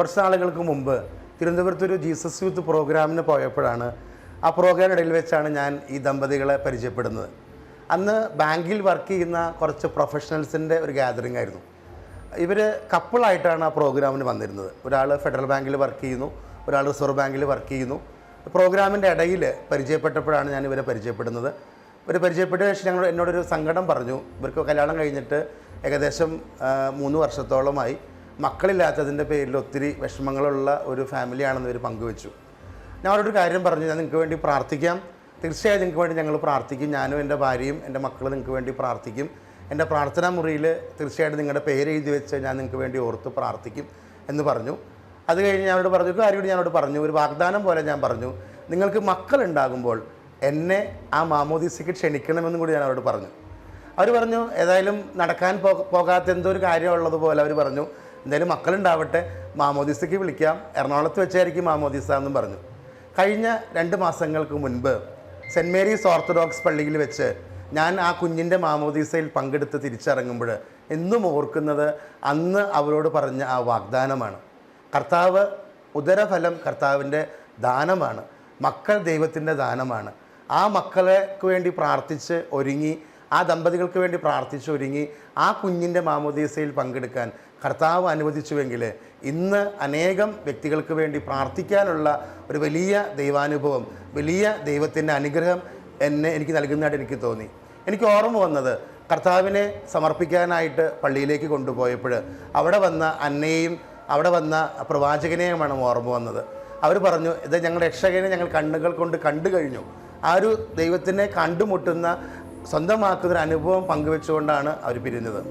കുറച്ച് നാളുകൾക്ക് മുമ്പ് തിരുവനന്തപുരത്ത് ഒരു ജീസസ് യൂത്ത് പ്രോഗ്രാമിന് പോയപ്പോഴാണ് ആ പ്രോഗ്രാമിനിടയിൽ വെച്ചാണ് ഞാൻ ഈ ദമ്പതികളെ പരിചയപ്പെടുന്നത്. അന്ന് ബാങ്കിൽ വർക്ക് ചെയ്യുന്ന കുറച്ച് പ്രൊഫഷണൽസിന്റെ ഒരു ഗ്യാതറിംഗ് ആയിരുന്നു. ഇവർ കപ്പിളായിട്ടാണ് ആ പ്രോഗ്രാമിന് വന്നിരുന്നത്. ഒരാൾ ഫെഡറൽ ബാങ്കിൽ വർക്ക് ചെയ്യുന്നു ഒരാൾ റിസർവ് ബാങ്കിൽ വർക്ക് ചെയ്യുന്നു. പ്രോഗ്രാമിന്റെ ഇടയിൽ പരിചയപ്പെട്ടപ്പോഴാണ് ഞാൻ ഇവരെ പരിചയപ്പെടുന്നത്. ഇവർ പരിചയപ്പെട്ട ശേഷം ഞങ്ങൾ എന്നോടൊരു സങ്കടം പറഞ്ഞു. ഇവർക്ക് കല്യാണം കഴിഞ്ഞിട്ട് ഏകദേശം മൂന്ന് വർഷത്തോളമായി. മക്കളില്ലാത്തതിന്റെ പേരിൽ ഒത്തിരി വിഷമങ്ങളുള്ള ഒരു ഫാമിലിയാണെന്ന് ഇവർ പങ്കുവെച്ചു. ഞാൻ അവരോട് കാര്യം പറഞ്ഞു ഞാൻ നിങ്ങൾക്ക് വേണ്ടി പ്രാർത്ഥിക്കാം. തീർച്ചയായും നിങ്ങൾക്ക് വേണ്ടി ഞങ്ങൾ പ്രാർത്ഥിക്കും. ഞാനും എന്റെ ഭാര്യയും എന്റെ മക്കളും നിങ്ങൾക്ക് വേണ്ടി പ്രാർത്ഥിക്കും. എന്റെ പ്രാർത്ഥനാ മുറിയിൽ തീർച്ചയായിട്ടും നിങ്ങളുടെ പേര് എഴുതി വെച്ച് ഞാൻ നിങ്ങൾക്ക് വേണ്ടി ഓർത്ത് പ്രാർത്ഥിക്കും എന്ന് പറഞ്ഞു. അത് കഴിഞ്ഞ് അവരോട് പറഞ്ഞു ഒരു കാര്യം ഞാനോട് പറഞ്ഞു. ഒരു വാഗ്ദാനം പോലെ ഞാൻ പറഞ്ഞു. നിങ്ങൾക്ക് മക്കളുണ്ടാകുമ്പോൾ എന്നെ ആ മാമോദീസയ്ക്ക് ക്ഷണിക്കണമെന്നും കൂടി ഞാൻ അവരോട് പറഞ്ഞു. അവർ പറഞ്ഞു ഏതായാലും നടക്കാൻ പോകാത്ത എന്തോ ഒരു കാര്യമുള്ളതുപോലെ അവർ പറഞ്ഞു. എന്തായാലും മക്കളുണ്ടാവട്ടെ. മാമോദീസയ്ക്ക് വിളിക്കാം. എറണാകുളത്ത് വെച്ചായിരിക്കും മാമോദീസ എന്നും പറഞ്ഞു. കഴിഞ്ഞ രണ്ട് മാസങ്ങൾക്ക് മുൻപ് സെന്റ് മേരീസ് ഓർത്തഡോക്സ് പള്ളിയിൽ വെച്ച് ഞാൻ ആ കുഞ്ഞിന്റെ മാമോദീസയിൽ പങ്കെടുത്ത് തിരിച്ചിറങ്ങുമ്പോൾ എന്നും ഓർക്കുന്നത് അന്ന് അവരോട് പറഞ്ഞ ആ വാഗ്ദാനമാണ്. കർത്താവ് ഉദരഫലം കർത്താവിന്റെ ദാനമാണ്. മക്കൾ ദൈവത്തിന്റെ ദാനമാണ്. ആ മക്കൾക്ക് വേണ്ടി പ്രാർത്ഥിച്ച് ഒരുങ്ങി ആ ദമ്പതികൾക്ക് വേണ്ടി പ്രാർത്ഥിച്ചൊരുങ്ങി ആ കുഞ്ഞിന്റെ മാമോദീസയിൽ പങ്കെടുക്കാൻ കർത്താവ് അനുവദിച്ചുവെങ്കിൽ ഇന്ന് അനേകം വ്യക്തികൾക്ക് വേണ്ടി പ്രാർത്ഥിക്കാനുള്ള ഒരു വലിയ ദൈവാനുഭവം വലിയ ദൈവത്തിന്റെ അനുഗ്രഹം എന്നെ എനിക്ക് നൽകുന്നതായിട്ട് എനിക്ക് തോന്നി. എനിക്ക് ഓർമ്മ വന്നത് കർത്താവിനെ സമർപ്പിക്കാനായിട്ട് പള്ളിയിലേക്ക് കൊണ്ടുപോയപ്പോൾ അവിടെ വന്ന അന്നയെയും അവിടെ വന്ന പ്രവാചകനെയുമാണ് ഓർമ്മ വന്നത്. അവർ പറഞ്ഞു ഇത് ഞങ്ങളുടെ രക്ഷകനെ ഞങ്ങൾ കണ്ണുകൾ കൊണ്ട് കണ്ടു കഴിഞ്ഞു ആ ഒരു ദൈവത്തിനെ കണ്ടുമുട്ടുന്ന സ്വന്തമാക്കുന്ന ഒരു അനുഭവം പങ്കുവെച്ചുകൊണ്ടാണ് അവർ പിരിഞ്ഞത്.